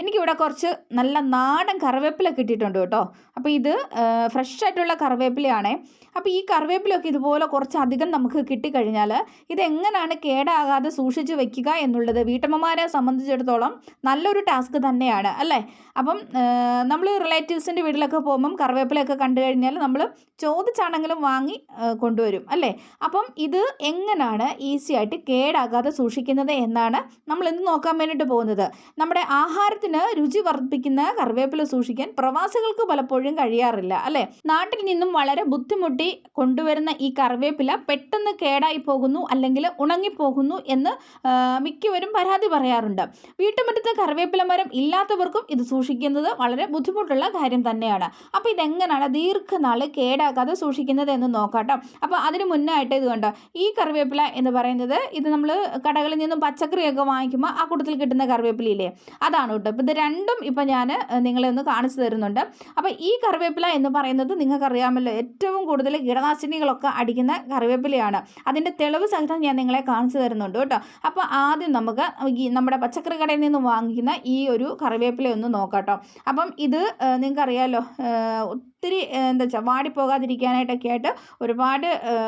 എനിക്കിവിടെ കുറച്ച് നല്ല നാടൻ കറിവേപ്പില കിട്ടിയിട്ടുണ്ട് കേട്ടോ. അപ്പോൾ ഇത് ഫ്രഷ് ആയിട്ടുള്ള കറിവേപ്പിലയാണേ. അപ്പോൾ ഈ കറിവേപ്പിലൊക്കെ ഇതുപോലെ കുറച്ച് അധികം നമുക്ക് കിട്ടിക്കഴിഞ്ഞാൽ ഇതെങ്ങനെയാണ് കേടാകാതെ സൂക്ഷിച്ച് വെക്കുക എന്നുള്ളത് വീട്ടമ്മമാരെ സംബന്ധിച്ചിടത്തോളം നല്ലൊരു ടാസ്ക് തന്നെയാണ് അല്ലേ? അപ്പം നമ്മൾ റിലേറ്റീവ്സിന്റെ വീട്ടിലൊക്കെ പോകുമ്പം കറിവേപ്പിലയൊക്കെ കണ്ടു കഴിഞ്ഞാൽ നമ്മൾ ചോദിച്ചാണെങ്കിലും വാങ്ങി കൊണ്ടുവരും അല്ലേ? അപ്പം ഇത് എങ്ങനെയാണ് ഈസി ആയിട്ട് കേടാകാതെ സൂക്ഷിക്കുന്നത് എന്നാണ് നമ്മൾ ഇന്ന് നോക്കാൻ വേണ്ടിയിട്ട് പോകുന്നത്. നമ്മുടെ ആഹാരത്തിന് രുചി വർദ്ധിപ്പിക്കുന്ന കറിവേപ്പില സൂക്ഷിക്കാൻ പ്രവാസികൾക്ക് പലപ്പോഴും കഴിയാറില്ല അല്ലേ? നാട്ടിൽ നിന്നും വളരെ ബുദ്ധിമുട്ടി കൊണ്ടുവരുന്ന ഈ കറിവേപ്പില പെട്ടെന്ന് കേടായി പോകുന്നു അല്ലെങ്കിൽ ഉണങ്ങിപ്പോകുന്നു എന്ന് മിക്കവരും പരാതി പറയാറുണ്ട്. വീട്ടുമുറ്റത്ത് കറിവേപ്പില മരം ഇല്ലാത്തവർക്കും ഇത് സൂക്ഷിക്കുന്നത് വളരെ ബുദ്ധിമുട്ടുള്ള കാര്യം തന്നെയാണ്. അപ്പോൾ ഇതെങ്ങനെയാണ് ദീർഘനാൾ കേടാകാതെ സൂക്ഷിക്കുന്നത് എന്ന് നോക്കാട്ടോ. അപ്പോൾ അതിന് മുന്നായിട്ട് ഇത് കണ്ടോ? ഈ കറിവേപ്പില എന്ന് പറയുന്നത് ഇത് നമ്മൾ കടകളിൽ നിന്നും പച്ചക്കറിയൊക്കെ വാങ്ങിക്കുമ്പോൾ ആ കൂട്ടത്തിൽ കിട്ടുന്ന കറിവേപ്പിലയില്ലേ? അതാണ് കേട്ടോ ഇപ്പോൾ ഇത് രണ്ടും ഇപ്പം ഞാൻ നിങ്ങളെ ഒന്ന് കാണിച്ചു തരുന്നുണ്ട്. അപ്പോൾ ഈ കറിവേപ്പില എന്ന് പറയുന്നത് നിങ്ങൾക്കറിയാമല്ലോ ഏറ്റവും കൂടുതൽ കീടനാശിനികളൊക്കെ അടിക്കുന്ന കറിവേപ്പിലയാണ്. അതിന്റെ തെളിവ് സഹിതം ഞാൻ നിങ്ങളെ കാണിച്ചു തരുന്നുണ്ട് കേട്ടോ. അപ്പോൾ ആദ്യം നമുക്ക് ഈ നമ്മുടെ പച്ചക്കറി കടയിൽ നിന്ന് വാങ്ങിക്കുന്ന ഈ ഒരു കറിവേപ്പില ഒന്ന് നോക്കാം കേട്ടോ. അപ്പം ഇത് നിങ്ങൾക്കറിയാമല്ലോ ഒത്തിരി എന്താ വെച്ചാൽ വാടിപ്പോകാതിരിക്കാനായിട്ടൊക്കെ ആയിട്ട് ഒരുപാട്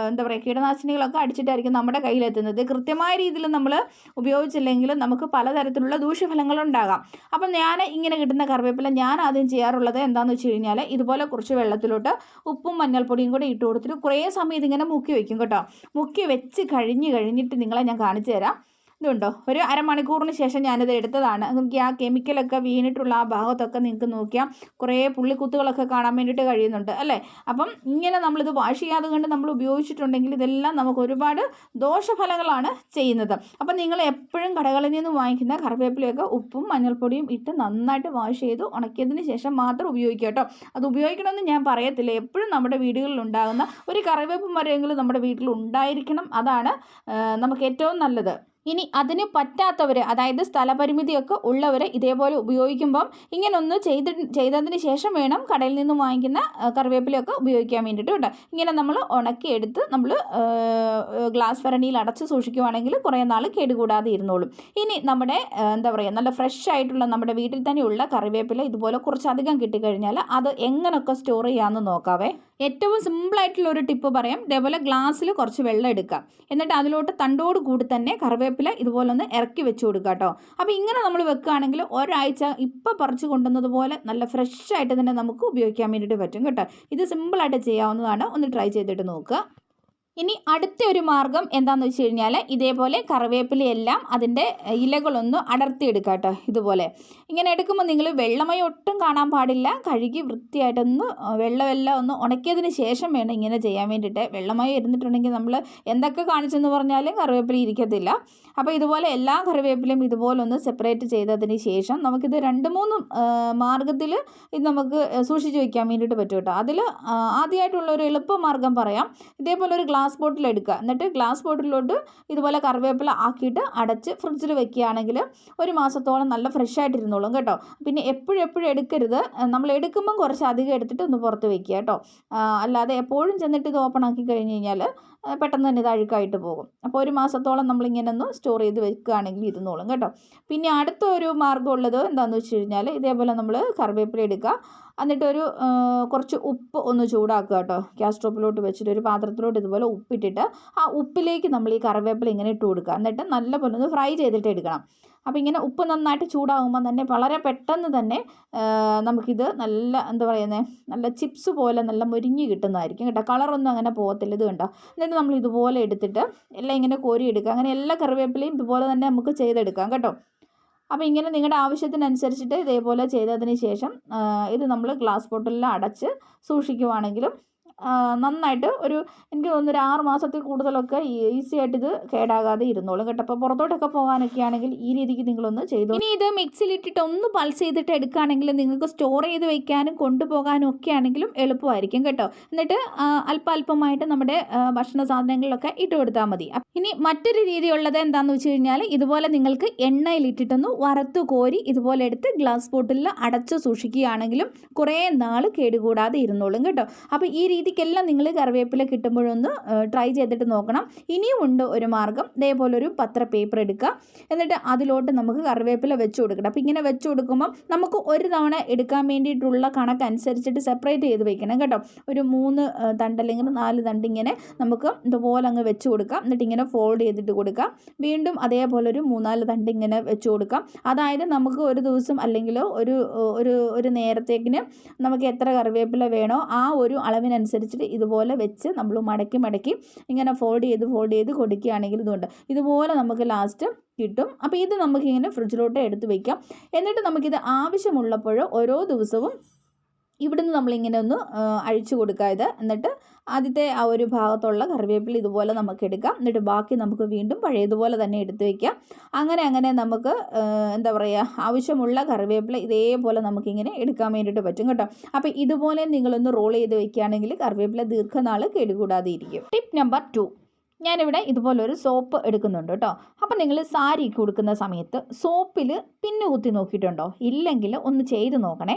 എന്താ പറയുക കീടനാശിനികളൊക്കെ അടിച്ചിട്ടായിരിക്കും നമ്മുടെ കയ്യിലെത്തുന്നത്. കൃത്യമായ രീതിയിൽ നമ്മൾ ഉപയോഗിച്ചില്ലെങ്കിൽ നമുക്ക് പലതരത്തിലുള്ള ദൂഷ്യഫലങ്ങളുണ്ടാകാം അപ്പം ഞാൻ ഇങ്ങനെ കിട്ടുന്ന കറിവേപ്പില ഞാൻ ആദ്യം ചെയ്യാറുള്ളത് എന്താണെന്ന് വെച്ച് കഴിഞ്ഞാൽ ഇതുപോലെ കുറച്ച് വെള്ളത്തിലോട്ട് ഉപ്പും മഞ്ഞൾപ്പൊടിയും കൂടി ഇട്ട് കൊടുത്തിട്ട് കുറേ സമയം ഇതിങ്ങനെ മുക്കി വയ്ക്കും കേട്ടോ. മുക്കി വെച്ച് കഴിഞ്ഞ് കഴിഞ്ഞിട്ട് നിങ്ങളെ ഞാൻ കാണിച്ചു തരാം. ഇതുണ്ടോ? ഒരു അരമണിക്കൂറിന് ശേഷം ഞാനിത് എടുത്തതാണ്. നമുക്ക് ആ കെമിക്കലൊക്കെ വീണിട്ടുള്ള ആ ഭാഗത്തൊക്കെ നിങ്ങൾക്ക് നോക്കിയാൽ കുറേ പുള്ളിക്കുത്തുകളൊക്കെ കാണാൻ വേണ്ടിയിട്ട് കഴിയുന്നുണ്ട് അല്ലേ? അപ്പം ഇങ്ങനെ നമ്മളിത് വാഷ് ചെയ്യാതെ കൊണ്ട് നമ്മൾ ഉപയോഗിച്ചിട്ടുണ്ടെങ്കിൽ ഇതെല്ലാം നമുക്ക് ഒരുപാട് ദോഷഫലങ്ങളാണ് ചെയ്യുന്നത്. അപ്പം നിങ്ങൾ എപ്പോഴും കടകളിൽ നിന്ന് വാങ്ങിക്കുന്ന കറിവേപ്പിലയൊക്കെ ഉപ്പും മഞ്ഞൾപ്പൊടിയും ഇട്ട് നന്നായിട്ട് വാഷ് ചെയ്ത് ഉണക്കിയതിന് ശേഷം മാത്രം ഉപയോഗിക്കുക കേട്ടോ. അത് ഉപയോഗിക്കണമെന്ന് ഞാൻ പറയത്തില്ല. എപ്പോഴും നമ്മുടെ വീടുകളിൽ ഉണ്ടാകുന്ന ഒരു കറിവേപ്പ് മരമെങ്കിലും നമ്മുടെ വീട്ടിൽ ഉണ്ടായിരിക്കണം. അതാണ് നമുക്ക് ഏറ്റവും നല്ലത്. ഇനി അതിന് പറ്റാത്തവർ അതായത് സ്ഥലപരിമിതിയൊക്കെ ഉള്ളവർ ഇതേപോലെ ഉപയോഗിക്കുമ്പം ഇങ്ങനെ ഒന്ന് ചെയ്ത് ചെയ്തതിന് ശേഷം വേണം കടയിൽ നിന്ന് വാങ്ങിക്കുന്ന കറിവേപ്പിലയൊക്കെ ഉപയോഗിക്കാൻ വേണ്ടിയിട്ട് കേട്ടോ. ഇങ്ങനെ നമ്മൾ ഉണക്കിയെടുത്ത് നമ്മൾ ഗ്ലാസ് ഭരണിയിൽ അടച്ച് സൂക്ഷിക്കുവാണെങ്കിൽ കുറേ നാൾ കേടുകൂടാതെ ഇരുന്നോളും. ഇനി നമ്മുടെ എന്താ പറയുക നല്ല ഫ്രഷ് ആയിട്ടുള്ള നമ്മുടെ വീട്ടിൽ തന്നെയുള്ള കറിവേപ്പില ഇതുപോലെ കുറച്ചധികം കിട്ടിക്കഴിഞ്ഞാൽ അത് എങ്ങനെയൊക്കെ സ്റ്റോർ ചെയ്യാമെന്ന് നോക്കാവേ. ഏറ്റവും സിമ്പിളായിട്ടുള്ള ഒരു ടിപ്പ് പറയാം. ഇതേപോലെ ഗ്ലാസ്സിൽ കുറച്ച് വെള്ളം എടുക്കുക. എന്നിട്ട് അതിലോട്ട് തണ്ടോട് കൂടി തന്നെ കറിവേപ്പില ഇതുപോലെ ഒന്ന് ഇറക്കി വെച്ച് കൊടുക്കുക കേട്ടോ. അപ്പോൾ ഇങ്ങനെ നമ്മൾ വെക്കുകയാണെങ്കിൽ ഒരാഴ്ച ഇപ്പോൾ പറിച്ചു കൊണ്ടുവന്നത് പോലെ നല്ല ഫ്രഷ് ആയിട്ട് തന്നെ നമുക്ക് ഉപയോഗിക്കാൻ വേണ്ടിയിട്ട് പറ്റും കേട്ടോ. ഇത് സിമ്പിളായിട്ട് ചെയ്യാവുന്നതാണ്. ഒന്ന് ട്രൈ ചെയ്തിട്ട് നോക്കുക. ഇനി അടുത്ത ഒരു മാർഗം എന്താണെന്ന് വെച്ച് കഴിഞ്ഞാൽ ഇതേപോലെ കറിവേപ്പിലയെല്ലാം അതിന്റെ ഇലകളൊന്ന് അടർത്തിയെടുക്കുക കേട്ടോ ഇതുപോലെ. ഇങ്ങനെ എടുക്കുമ്പോൾ നിങ്ങൾ വെള്ളമയം ഒട്ടും കാണാൻ പാടില്ല. കഴുകി വൃത്തിയായിട്ടൊന്ന് വെള്ളമെല്ലാം ഒന്ന് ഉണക്കിയതിന് ശേഷം വേണം ഇങ്ങനെ ചെയ്യാൻ വേണ്ടിയിട്ട്. വെള്ളമയം ഇരുന്നിട്ടുണ്ടെങ്കിൽ നമ്മൾ എന്തൊക്കെ കാണിച്ചെന്ന് പറഞ്ഞാലും കറിവേപ്പില ഇരിക്കത്തില്ല. അപ്പോൾ ഇതുപോലെ എല്ലാ കറിവേപ്പിലയും ഇതുപോലെ ഒന്ന് സെപ്പറേറ്റ് ചെയ്തതിന് ശേഷം നമുക്കിത് രണ്ട് മൂന്ന് മാർഗത്തിൽ ഇത് നമുക്ക് സൂക്ഷിച്ച് വയ്ക്കാൻ വേണ്ടിയിട്ട് പറ്റും കേട്ടോ. അതിൽ ആദ്യമായിട്ടുള്ള ഒരു എളുപ്പ മാർഗം പറയാം. ഇതേപോലെ ഒരു ഗ്ലാസ് ബോട്ടിൽ എടുക്കുക. എന്നിട്ട് ഗ്ലാസ് ബോട്ടിലോട്ട് ഇതുപോലെ കറിവേപ്പില ആക്കിയിട്ട് അടച്ച് ഫ്രിഡ്ജിൽ വെക്കുകയാണെങ്കിൽ ഒരു മാസത്തോളം നല്ല ഫ്രഷ് ആയിട്ടിരുന്നോളും കേട്ടോ. പിന്നെ എപ്പോഴും എപ്പോഴും എടുക്കരുത്. നമ്മൾ എടുക്കുമ്പം കുറച്ച് അധികം എടുത്തിട്ട് ഒന്ന് പുറത്ത് വെക്കുക കേട്ടോ. അല്ലാതെ എപ്പോഴും ചെന്നിട്ട് ഇത് ഓപ്പൺ ആക്കി കഴിഞ്ഞ് കഴിഞ്ഞാൽ പെട്ടെന്ന് തന്നെ ഇത് അഴുക്കായിട്ട് പോകും. അപ്പോൾ ഒരു മാസത്തോളം നമ്മളിങ്ങനെ ഒന്ന് സ്റ്റോർ ചെയ്ത് വെക്കുകയാണെങ്കിൽ ഇരുന്നോളും കേട്ടോ. പിന്നെ അടുത്ത ഒരു മാർഗം ഉള്ളത് എന്താണെന്ന് വെച്ച് കഴിഞ്ഞാൽ ഇതേപോലെ നമ്മൾ കറിവേപ്പില എടുക്കുക. എന്നിട്ട് ഒരു കുറച്ച് ഉപ്പ് ഒന്ന് ചൂടാക്കുക കേട്ടോ. ഗ്യാസ് സ്റ്റോപ്പിലോട്ട് വെച്ചിട്ട് ഒരു പാത്രത്തിലോട്ട് ഇതുപോലെ ഉപ്പിട്ടിട്ട് ആ ഉപ്പിലേക്ക് നമ്മൾ ഈ കറിവേപ്പില ഇങ്ങനെ ഇട്ട് കൊടുക്കുക. എന്നിട്ട് നല്ലപോലെ ഒന്ന് ഫ്രൈ ചെയ്തിട്ട് എടുക്കണം. അപ്പോൾ ഇങ്ങനെ ഉപ്പ് നന്നായിട്ട് ചൂടാകുമ്പോൾ തന്നെ വളരെ പെട്ടെന്ന് തന്നെ നമുക്കിത് നല്ല എന്താ പറയുന്നത് നല്ല ചിപ്സ് പോലെ നല്ല മുരിഞ്ഞ് കിട്ടുന്നതായിരിക്കും കേട്ടോ. കളറൊന്നും അങ്ങനെ പോകത്തില്ല ഇത് കണ്ടോ? എന്നിട്ട് നമ്മൾ ഇതുപോലെ എടുത്തിട്ട് എല്ലാം ഇങ്ങനെ കോരി എടുക്കുക അങ്ങനെ എല്ലാ കറിവേപ്പിലയും ഇതുപോലെ തന്നെ നമുക്ക് ചെയ്തെടുക്കാം കേട്ടോ. അപ്പോൾ ഇങ്ങനെ നിങ്ങളുടെ ആവശ്യത്തിനനുസരിച്ചിട്ട് ഇതേപോലെ ചെയ്തതിന് ശേഷം ഇത് നമ്മൾ ഗ്ലാസ് ബോട്ടിലിൽ അടച്ച് സൂക്ഷിക്കുവാണെങ്കിലും നന്നായിട്ട് ഒരു എനിക്ക് തോന്നുന്നു ഒരു ആറ് മാസത്തിൽ കൂടുതലൊക്കെ ഈസി ആയിട്ട് ഇത് കേടാകാതെ ഇരുന്നോളും കേട്ടോ. അപ്പോൾ പുറത്തോട്ടൊക്കെ പോകാനൊക്കെ ആണെങ്കിൽ ഈ രീതിക്ക് നിങ്ങളൊന്ന് ചെയ്തു ഇനി ഇത് മിക്സിയിലിട്ടിട്ട് ഒന്ന് പൾസ് ചെയ്തിട്ട് എടുക്കുകയാണെങ്കിൽ നിങ്ങൾക്ക് സ്റ്റോർ ചെയ്ത് വെക്കാനും കൊണ്ടുപോകാനും ഒക്കെ ആണെങ്കിലും എളുപ്പമായിരിക്കും കേട്ടോ. എന്നിട്ട് അല്പ അല്പമായിട്ട് നമ്മുടെ ഭക്ഷണ സാധനങ്ങളിലൊക്കെ ഇട്ട് കൊടുത്താൽ മതി. ഇനി മറ്റൊരു രീതി ഉള്ളത് എന്താണെന്ന് വെച്ച് കഴിഞ്ഞാൽ ഇതുപോലെ നിങ്ങൾക്ക് എണ്ണയിൽ എണ്ണയിലിട്ടിട്ടൊന്ന് വറുത്ത് കോരി ഇതുപോലെ എടുത്ത് ഗ്ലാസ് ബോട്ടിലിൽ അടച്ച് സൂക്ഷിക്കുകയാണെങ്കിലും കുറേ നാൾ കേടുകൂടാതെ ഇരുന്നോളും കേട്ടോ. അപ്പോൾ ഈ രീതിക്കെല്ലാം നിങ്ങൾ കറിവേപ്പില കിട്ടുമ്പോഴൊന്ന് ട്രൈ ചെയ്തിട്ട് നോക്കണം. ഇനിയും ഉണ്ട് ഒരു മാർഗം. ഇതേപോലെ ഒരു പത്ര പേപ്പർ എടുക്കുക. എന്നിട്ട് അതിലോട്ട് നമുക്ക് കറിവേപ്പില വെച്ച് കൊടുക്കണം. അപ്പോൾ ഇങ്ങനെ വെച്ച് കൊടുക്കുമ്പം നമുക്ക് ഒരു തവണ എടുക്കാൻ വേണ്ടിയിട്ടുള്ള കണക്കനുസരിച്ചിട്ട് സെപ്പറേറ്റ് ചെയ്ത് വെക്കണം കേട്ടോ. ഒരു മൂന്ന് തണ്ട് അല്ലെങ്കിൽ നാല് തണ്ട് ഇങ്ങനെ നമുക്ക് ഇതുപോലെ അങ്ങ് വെച്ച് കൊടുക്കാം. എന്നിട്ട് ഇങ്ങനെ ഫോൾഡ് ചെയ്തിട്ട് കൊടുക്കാം. വീണ്ടും അതേപോലെ ഒരു മൂന്നാൽ തണ്ട് ഇങ്ങനെ വെച്ച് കൊടുക്കാം. അതായത് നമുക്ക് ഒരു ദിവസം അല്ലെങ്കിൽ ഒരു ഒരു ഒരു നേരത്തേക്കിന് നമുക്ക് എത്ര കറിവേപ്പില വേണോ ആ ഒരു അളവിനനുസരിച്ചിട്ട് ഇതുപോലെ വെച്ച് നമ്മൾ മടക്കി മടക്കി ഇങ്ങനെ ഫോൾഡ് ചെയ്ത് ഫോൾഡ് ചെയ്ത് കൊടുക്കുകയാണെങ്കിൽ ഇതുണ്ട്. ഇതുപോലെ നമുക്ക് ലാസ്റ്റ് കിട്ടും. അപ്പോൾ ഇത് നമുക്കിങ്ങനെ ഫ്രിഡ്ജിലോട്ട് എടുത്ത് വയ്ക്കാം എന്നിട്ട് നമുക്കിത് ആവശ്യമുള്ളപ്പോൾ ഓരോ ദിവസവും ഇവിടുന്ന് നമ്മളിങ്ങനെ ഒന്ന് അഴിച്ചു കൊടുക്കുക ഇത്. എന്നിട്ട് ആദ്യത്തെ ആ ഒരു ഭാഗത്തുള്ള കറിവേപ്പില ഇതുപോലെ നമുക്ക് എടുക്കാം. എന്നിട്ട് ബാക്കി നമുക്ക് വീണ്ടും പഴയതുപോലെ തന്നെ എടുത്തു വയ്ക്കാം അങ്ങനെ അങ്ങനെ നമുക്ക് എന്താ പറയുക ആവശ്യമുള്ള കറിവേപ്പില ഇതേപോലെ നമുക്കിങ്ങനെ എടുക്കാൻ വേണ്ടിയിട്ട് പറ്റും കേട്ടോ. അപ്പോൾ ഇതുപോലെ നിങ്ങളൊന്ന് റോൾ ചെയ്ത് വെക്കുകയാണെങ്കിൽ കറിവേപ്പില ദീർഘനാൾ കേടുകൂടാതെ ഇരിക്കും ടിപ്പ് നമ്പർ ടു ഞാനിവിടെ ഇതുപോലൊരു സോപ്പ് എടുക്കുന്നുണ്ട് കേട്ടോ. അപ്പം നിങ്ങൾ സാരി കൊടുക്കുന്ന സമയത്ത് സോപ്പിൽ പിന്നു കുത്തി നോക്കിയിട്ടുണ്ടോ? ഇല്ലെങ്കിൽ ഒന്ന് ചെയ്ത് നോക്കണേ.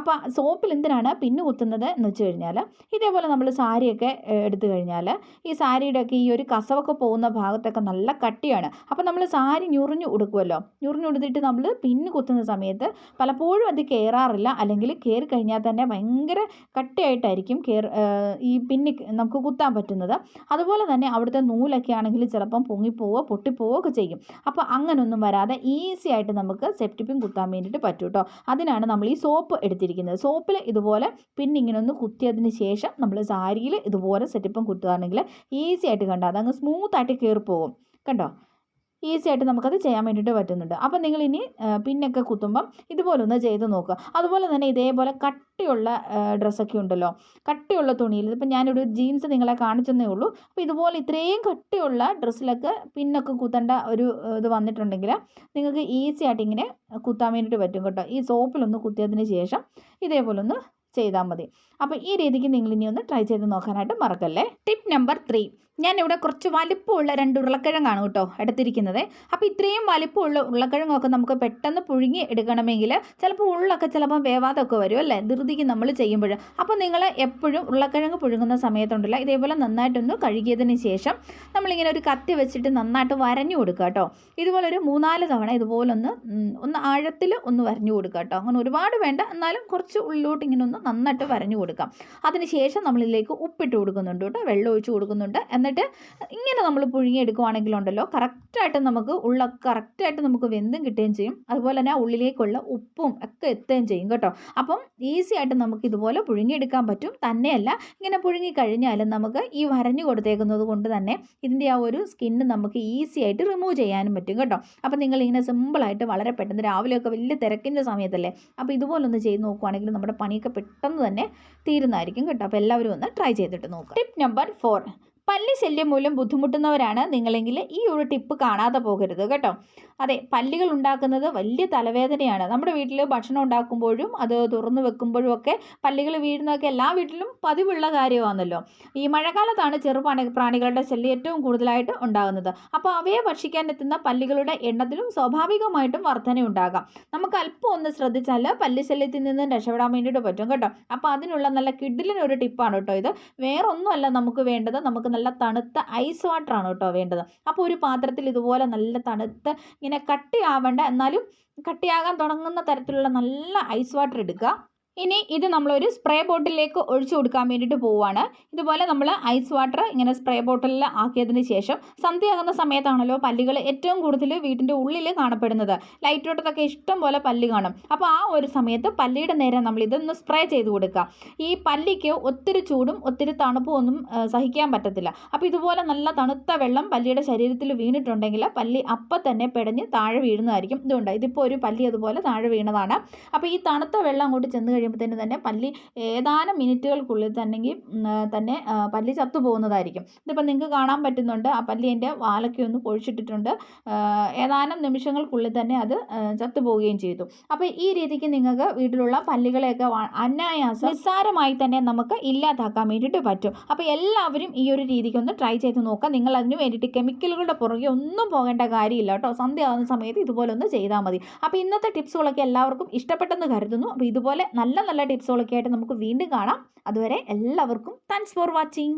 അപ്പോൾ സോപ്പിൽ എന്തിനാണ് പിന്നു കുത്തുന്നത് എന്ന് വെച്ച് കഴിഞ്ഞാൽ ഇതേപോലെ നമ്മൾ സാരിയൊക്കെ എടുത്തു കഴിഞ്ഞാൽ ഈ സാരിയുടെ ഒക്കെ ഈ ഒരു കസവൊക്കെ പോകുന്ന ഭാഗത്തൊക്കെ നല്ല കട്ടിയാണ്. അപ്പോൾ നമ്മൾ സാരി ഞുറിഞ്ഞു ഉടുക്കുമല്ലോ ഞുറിഞ്ഞു ഉടുത്തിട്ട് നമ്മൾ പിന്നു കുത്തുന്ന സമയത്ത് പലപ്പോഴും അത് കയറാറില്ല അല്ലെങ്കിൽ കയറി കഴിഞ്ഞാൽ തന്നെ ഭയങ്കര കട്ടിയായിട്ടായിരിക്കും കയർ ഈ പിന്നി നമുക്ക് കുത്താൻ പറ്റുന്നത്. അതുപോലെ തന്നെ അവിടുത്തെ നൂലൊക്കെ ആണെങ്കിൽ ചിലപ്പം പൊങ്ങിപ്പോവോ പൊട്ടിപ്പോവോ ഒക്കെ ചെയ്യും. അപ്പോൾ അങ്ങനൊന്നും വരാതെ ഈസി ആയിട്ട് നമുക്ക് സെപ്റ്റിപ്പിൻ കുത്താൻ വേണ്ടിയിട്ട് പറ്റൂട്ടോ. അതിനാണ് നമ്മൾ ഈ സോപ്പ് എടുത്തിരിക്കുന്നത്. സോപ്പിൽ ഇതുപോലെ പിന്നെ ഇങ്ങനെ ഒന്ന് കുത്തിയതിന് ശേഷം നമ്മൾ സാരിയിൽ ഇതുപോലെ സെറ്റപ്പും കുത്തുകയാണെങ്കിൽ ഈസി ആയിട്ട് കണ്ടോ? അതങ്ങ് സ്മൂത്ത് ആയിട്ട് കയറി പോകും കണ്ടോ? ഈസി ആയിട്ട് നമുക്കത് ചെയ്യാൻ വേണ്ടിയിട്ട് പറ്റുന്നുണ്ട്. അപ്പോൾ നിങ്ങൾ ഇനി പിന്നൊക്കെ കുത്തുമ്പം ഇതുപോലെ ഒന്ന് ചെയ്ത് നോക്കുക അതുപോലെ തന്നെ ഇതേപോലെ കട്ടിയുള്ള ഡ്രസ്സൊക്കെ ഉണ്ടല്ലോ. കട്ടിയുള്ള തുണിയിൽ ഇപ്പം ഞാനൊരു ജീൻസ് നിങ്ങളെ കാണിച്ചെന്നേ ഉള്ളൂ. അപ്പോൾ ഇതുപോലെ ഇത്രയും കട്ടിയുള്ള ഡ്രസ്സിലൊക്കെ പിന്നൊക്കെ കുത്തേണ്ട ഒരു ഇത് വന്നിട്ടുണ്ടെങ്കിൽ നിങ്ങൾക്ക് ഈസി ആയിട്ട് ഇങ്ങനെ കുത്താൻ വേണ്ടിയിട്ട് പറ്റും കേട്ടോ. ഈ സോപ്പിലൊന്ന് കുത്തിയതിന് ശേഷം ഇതേപോലെ ഒന്ന് ചെയ്താൽ മതി. അപ്പോൾ ഈ രീതിക്ക് നിങ്ങൾ ഇനി ഒന്ന് ട്രൈ ചെയ്ത് നോക്കാനായിട്ട് മറക്കല്ലേ? Tip number three. ഞാനിവിടെ കുറച്ച് വലിപ്പമുള്ള രണ്ട് ഉരുളക്കിഴങ്ങാണ് കേട്ടോ എടുത്തിരിക്കുന്നത്. അപ്പോൾ ഇത്രയും വലിപ്പമുള്ള ഉരുളക്കിഴങ്ങൊക്കെ നമുക്ക് പെട്ടെന്ന് പുഴുങ്ങി എടുക്കണമെങ്കിൽ ചിലപ്പോൾ ഉള്ളൊക്കെ ചിലപ്പോൾ വേവാതൊക്കെ വരും അല്ലേ? ധൃതിക്ക് നമ്മൾ ചെയ്യുമ്പോൾ. അപ്പോൾ നിങ്ങൾ എപ്പോഴും ഉരുളക്കിഴങ്ങ് പുഴുങ്ങുന്ന സമയത്തുണ്ടല്ല ഇതേപോലെ നന്നായിട്ടൊന്ന് കഴുകിയതിന് ശേഷം നമ്മളിങ്ങനെ ഒരു കത്തി വെച്ചിട്ട് നന്നായിട്ട് വരഞ്ഞു കൊടുക്കുക കേട്ടോ. ഇതുപോലെ ഒരു മൂന്നാൽ തവണ ഇതുപോലൊന്ന് ഒന്ന് ഒന്ന് ആഴത്തിൽ ഒന്ന് വരഞ്ഞു കൊടുക്കുക കേട്ടോ. അങ്ങനെ ഒരുപാട് വേണ്ട എന്നാലും കുറച്ച് ഉള്ളിലോട്ട് ഇങ്ങനെ ഒന്ന് നന്നായിട്ട് വരഞ്ഞു കൊടുക്കാം. അതിന് ശേഷം നമ്മളിതിലേക്ക് ഉപ്പിട്ട് കൊടുക്കുന്നുണ്ട് കേട്ടോ വെള്ളം ഒഴിച്ച് കൊടുക്കുന്നുണ്ട്. എന്നിട്ട് ഇങ്ങനെ നമ്മൾ പുഴുങ്ങിയെടുക്കുവാണെങ്കിലുണ്ടല്ലോ കറക്റ്റായിട്ട് നമുക്ക് ഉള്ള കറക്റ്റായിട്ട് നമുക്ക് വെന്തും കിട്ടുകയും ചെയ്യും. അതുപോലെ തന്നെ ഉള്ളിലേക്കുള്ള ഉപ്പും ഒക്കെ എത്തുകയും ചെയ്യും കേട്ടോ. അപ്പം ഈസി ആയിട്ട് നമുക്ക് ഇതുപോലെ പുഴുങ്ങിയെടുക്കാൻ പറ്റും. തന്നെയല്ല ഇങ്ങനെ പുഴുങ്ങി കഴിഞ്ഞാലും നമുക്ക് ഈ വരഞ്ഞു കൊടുത്തേക്കുന്നത് കൊണ്ട് തന്നെ ഇതിന്റെ ആ ഒരു സ്കിന്ന് നമുക്ക് ഈസി ആയിട്ട് റിമൂവ് ചെയ്യാനും പറ്റും കേട്ടോ. അപ്പം നിങ്ങൾ ഇങ്ങനെ സിമ്പിളായിട്ട് വളരെ പെട്ടെന്ന് രാവിലെയൊക്കെ വലിയ തിരക്കിന്റെ സമയത്തല്ലേ അപ്പോൾ ഇതുപോലൊന്ന് ചെയ്ത് നോക്കുവാണെങ്കിൽ നമ്മുടെ പണിയൊക്കെ പെട്ടെന്ന് തന്നെ തീരുന്നതായിരിക്കും കേട്ടോ. അപ്പോൾ എല്ലാവരും ഒന്ന് ട്രൈ ചെയ്തിട്ട് നോക്കുക. ടിപ്പ് നമ്പർ ഫോർ പല്ലി ശല്യം മൂലം ബുദ്ധിമുട്ടുന്നവരാണ് നിങ്ങളെങ്കിൽ ഈ ഒരു ടിപ്പ് കാണാതെ പോകരുത് കേട്ടോ. അതെ പല്ലികൾ ഉണ്ടാക്കുന്നത് വലിയ തലവേദനയാണ്. നമ്മുടെ വീട്ടിൽ ഭക്ഷണം ഉണ്ടാക്കുമ്പോഴും അത് തുറന്നു വെക്കുമ്പോഴും ഒക്കെ പല്ലികൾ വീഴുന്നതൊക്കെ എല്ലാ വീട്ടിലും പതിവുള്ള കാര്യമാണല്ലോ. ഈ മഴക്കാലത്താണ് ചെറു പ്രാണികളുടെ ശല്യം ഏറ്റവും കൂടുതലായിട്ട് ഉണ്ടാകുന്നത്. അപ്പോൾ അവയെ ഭക്ഷിക്കാൻ എത്തുന്ന പല്ലികളുടെ എണ്ണത്തിലും സ്വാഭാവികമായിട്ടും വർധന ഉണ്ടാകാം. നമുക്ക് അല്പം ഒന്ന് ശ്രദ്ധിച്ചാൽ പല്ലി ശല്യത്തിൽ നിന്ന് രക്ഷപ്പെടാൻ വേണ്ടിയിട്ട് പറ്റും കേട്ടോ. അപ്പോൾ അതിനുള്ള നല്ല കിഡിലിനൊരു ടിപ്പാണ് കേട്ടോ ഇത്. വേറെ ഒന്നുമല്ല നമുക്ക് വേണ്ടത്. നമുക്ക് നല്ല തണുത്ത ഐസ് വാട്ടറാണ് കേട്ടോ വേണ്ടത്. അപ്പോൾ ഒരു പാത്രത്തിൽ ഇതുപോലെ നല്ല തണുത്ത ഇങ്ങനെ കട്ടിയാവേണ്ട. എന്നാലും കട്ടിയാകാൻ തുടങ്ങുന്ന തരത്തിലുള്ള നല്ല ഐസ് വാട്ടർ എടുക്കുക. ഇനി ഇത് നമ്മളൊരു സ്പ്രേ ബോട്ടിലേക്ക് ഒഴിച്ചു കൊടുക്കാൻ വേണ്ടിയിട്ട് പോവുകയാണ്. ഇതുപോലെ നമ്മൾ ഐസ് വാട്ടർ ഇങ്ങനെ സ്പ്രേ ബോട്ടിലിൽ ആക്കിയതിന് ശേഷം സന്ധ്യയാകുന്ന സമയത്താണല്ലോ പല്ലുകൾ ഏറ്റവും കൂടുതൽ വീട്ടിന്റെ ഉള്ളിൽ കാണപ്പെടുന്നത്. ലൈറ്റ് ഔട്ടത്തൊക്കെ ഇഷ്ടം പോലെ പല്ല് കാണും. അപ്പോൾ ആ ഒരു സമയത്ത് പല്ലിയുടെ നേരെ നമ്മൾ ഇതൊന്ന് സ്പ്രേ ചെയ്ത് കൊടുക്കുക. ഈ പല്ലിക്ക് ഒത്തിരി ചൂടും ഒത്തിരി തണുപ്പും ഒന്നും സഹിക്കാൻ പറ്റത്തില്ല. അപ്പോൾ ഇതുപോലെ നല്ല തണുത്ത വെള്ളം പല്ലിയുടെ ശരീരത്തിൽ വീണിട്ടുണ്ടെങ്കിൽ പല്ലി അപ്പം തന്നെ പെടഞ്ഞ് താഴെ വീഴുന്നതായിരിക്കും. ഇതുകൊണ്ട് ഇതിപ്പോൾ ഒരു പല്ലി അതുപോലെ താഴെ വീണതാണ്. അപ്പോൾ ഈ തണുത്ത വെള്ളം അങ്ങോട്ട് ചെന്ന് കഴിയുമ്പോഴത്തേന് തന്നെ പല്ലി ഏതാനും മിനിറ്റുകൾക്കുള്ളിൽ തന്നെ തന്നെ പല്ലി ചത്തു പോകുന്നതായിരിക്കും. ഇതിപ്പോൾ നിങ്ങൾക്ക് കാണാൻ പറ്റുന്നുണ്ട് ആ പല്ലിന്റെ വാലൊക്കെ ഒന്ന് പൊഴിച്ചിട്ടിട്ടുണ്ട്. ആ, ഏതാനും നിമിഷങ്ങൾക്കുള്ളിൽ തന്നെ അത് ചത്തു പോവുകയും ചെയ്തു. അപ്പോൾ ഈ രീതിക്ക് നിങ്ങൾക്ക് വീട്ടിലുള്ള പല്ലികളെയൊക്കെ അനായാസം നിസ്സാരമായി തന്നെ നമുക്ക് ഇല്ലാതാക്കാൻ വേണ്ടിയിട്ട് പറ്റും. അപ്പോൾ എല്ലാവരും ഈ ഒരു രീതിക്ക് ഒന്ന് ട്രൈ ചെയ്ത് നോക്കുക. നിങ്ങൾ അതിന് വേണ്ടിയിട്ട് കെമിക്കലുകളുടെ പുറകെ ഒന്നും പോകേണ്ട കാര്യമില്ല കേട്ടോ. സന്ധ്യ സമയത്ത് ഇതുപോലെ ഒന്ന് ചെയ്താൽ മതി. അപ്പോൾ ഇന്നത്തെ ടിപ്സുകളൊക്കെ എല്ലാവർക്കും ഇഷ്ടപ്പെട്ടെന്ന് കരുതുന്നു. അപ്പോൾ ഇതുപോലെ നല്ല നല്ല ടിപ്സുകളൊക്കെ ആയിട്ട് നമുക്ക് വീണ്ടും കാണാം. അതുവരെ എല്ലാവർക്കും താങ്ക്സ് ഫോർ വാച്ചിങ്